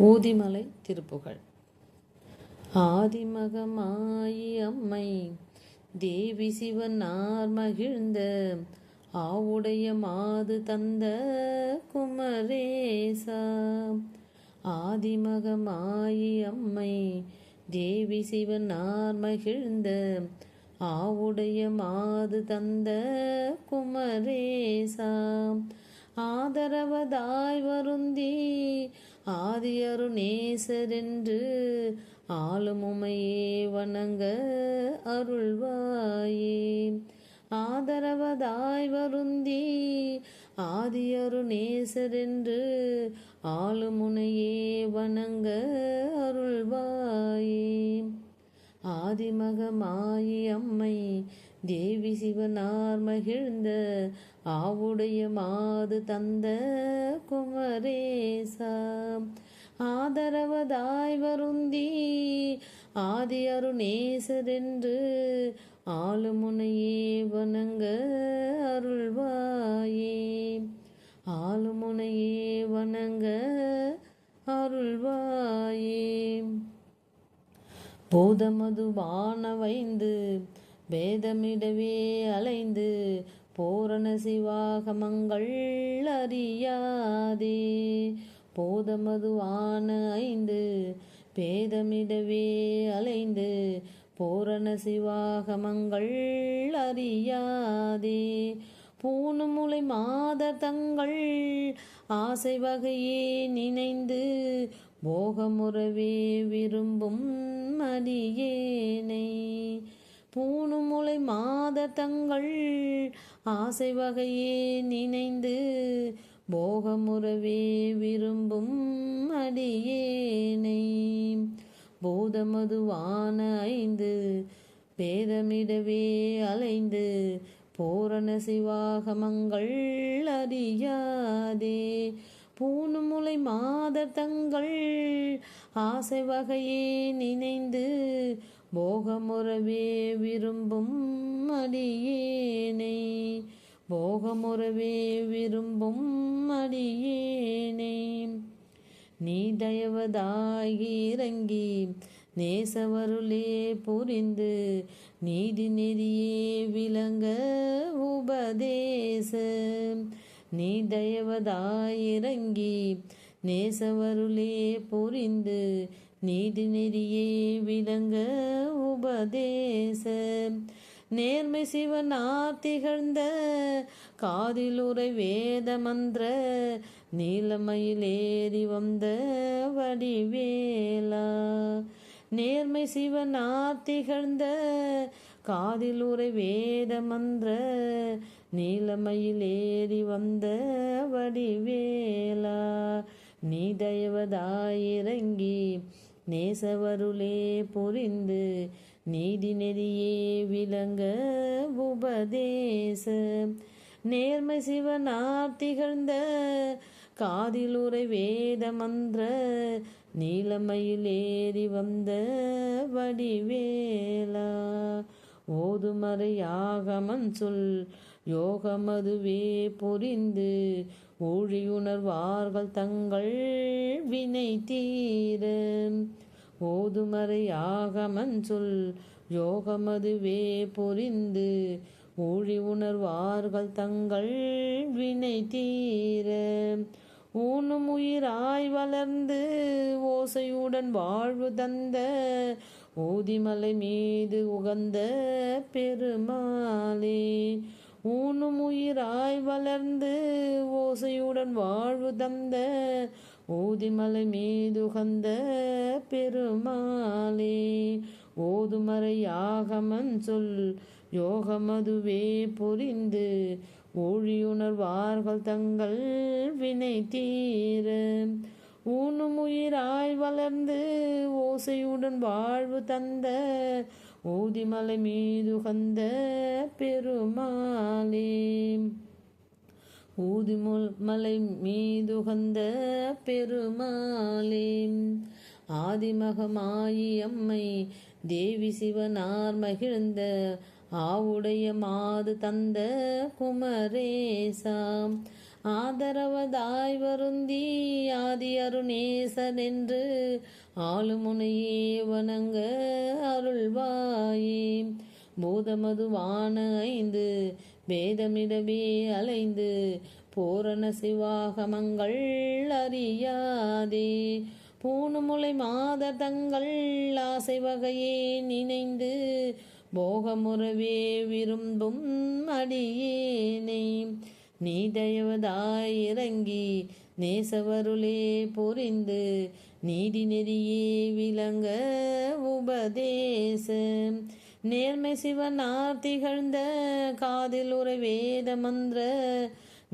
ஊதிமலை திருப்புகழ். ஆதிமகமாயி அம்மை தேவி சிவனார் மகிழ்ந்த ஆவுடைய மாது தந்த குமரேசா. ஆதிமகமாயி அம்மை தேவி சிவனார் மகிழ்ந்த ஆவுடைய மாது தந்த குமரேசா. ஆதரவதாய் வருந்தி ஆதியரு நேசரென்று ஆளுமுமையே வணங்க அருள்வாயே. ஆதரவதாய் வருந்தி ஆதியரு நேசரென்று ஆளுமுனையே வணங்க அருள்வாயே. ஆதிமகமாயி அம்மை தேவி சிவனார் மகிழ்ந்த ஆவுடைய மாது தந்த குமரேசா ஆதரவதாய் வருந்தி ஆதி அருணேசரென்று ஆளுமுனையே வணங்க அருள்வாயே. ஆளுமுனையே வணங்க அருள்வாயே. போதமதுவான வைந்து வேதமிடவே அலைந்து பூரண சிவாகமங்கள் அறியாதே. போதமதுவான ஐந்து பேதமிடவே அலைந்து பூரண சிவாகமங்கள் அறியாதே. பூணுமுலை மாத தங்கள் ஆசை வகையே நினைந்து போகமுறவே விரும்பும் அடியேனை. பூணுமுலை மாத தங்கள் ஆசை வகையே நினைந்து போகமுறவே விரும்பும் அடியேனை. போதமதுவான ஐந்து பேதமிடவே அலைந்து பூரண சிவாகமங்கள் அறியாதே. பூணுமுலை மாத தங்கள் ஆசை வகையே நினைந்து போகமுறவே விரும்பும் அடியேனை. போகமுறவே விரும்பும் அடியேனை. நீ தயவதாகி இறங்கி நேசவருளே புரிந்து நீதி நெறியே விளங்க உபதேச. நீ தயவதாயிறங்கி நேசவருளே புரிந்து நீதி நெறியே விளங்க உபதேச. நேர்மை சிவனார் திகழ்ந்த காதிலுரை வேத மந்திர. நீலமயிலேறி வந்த வடிவேலா. நேர்மை சிவனார் திகழ்ந்த காதிலுரை வேத மந்திர. நீலமயிலேறி வந்த வடிவேலா. நீ தயவதாயிறங்கி நேசவருளே புரிந்து நீதி நெறியே விளங்க உபதேச. நேர்மை சிவனார் திகழ்ந்த காதிலுரை வேத மந்திர நீலமயிலேறி வந்த வடிவேலா. ஓதுமறையாகமன் சொல் யோகமதுவே புரிந்து ஊழியுணர்வார்கள் தங்கள் வினை தீர. ஓதுமறையாகமன் சொல் யோகமதுவே புரிந்து ஊழி உணர்வார்கள் தங்கள் வினை தீர. ஊனும் உயிராய் வளர்ந்து ஓசையுடன் வாழ்வு தந்த ஊதிமலை மீது உகந்த பெருமாளே ஊனும் உயிராய் வளர்ந்து ஓசையுடன் வாழ்வு தந்த ஊதிமலை மீதுகந்த பெருமாளே. ஓதுமறை யாகமன் சொல் யோகமதுவே புரிந்து ஊழியுணர்வார்கள் தங்கள் வினை தீர. ஊனும் உயிராய் வளர்ந்து ஓசையுடன் வாழ்வு தந்த ஊதிமலை மீது கந்த பெருமாளே. மீது மீதுகந்த பெருமாளே. ஆதிமகமாயி அம்மை தேவி சிவனார் மகிழ்ந்த ஆவுடைய மாது தந்த குமரேசாம் ஆதரவதாய் வருந்தி ஆதி அருணேசன் என்று ஆளுமுனையே வணங்க அருள்வாயே. பூதமதுவான ஐந்து வேதமிடவே அலைந்து பூரண சிவாகமங்கள் அறியாதே. பூணுமுலை மாத தங்கள் ஆசை வகையே நினைந்து போகமுறவே விரும்பும் அடியேனே. நீ தயவதாய் இறங்கி நேசவருளே புரிந்து நீதி நெறியே விளங்க உபதேசம் நேர்மை சிவனார் திகழ்ந்த காதில் உரை வேத மந்திர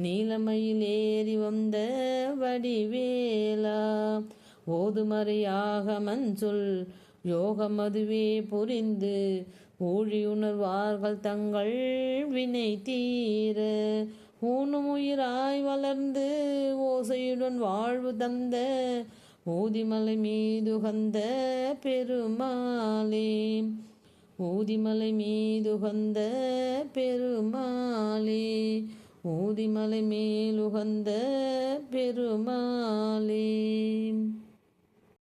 நீலமையில் ஏறி வந்த வடிவேலா. ஓதுமறையாக மஞ்சொல் யோகம் அதுவே புரிந்து ஊழியுணர்வார்கள் தங்கள் வினை தீர ஊனும் உயிராய் வளர்ந்து ஓசையுடன் வாழ்வு தந்த ஊதிமலை மீதுகந்த பெருமாளே. ஊதிமலை மீதுகந்த பெருமாளே ஊதிமலை மேலுகந்த பெருமாளே.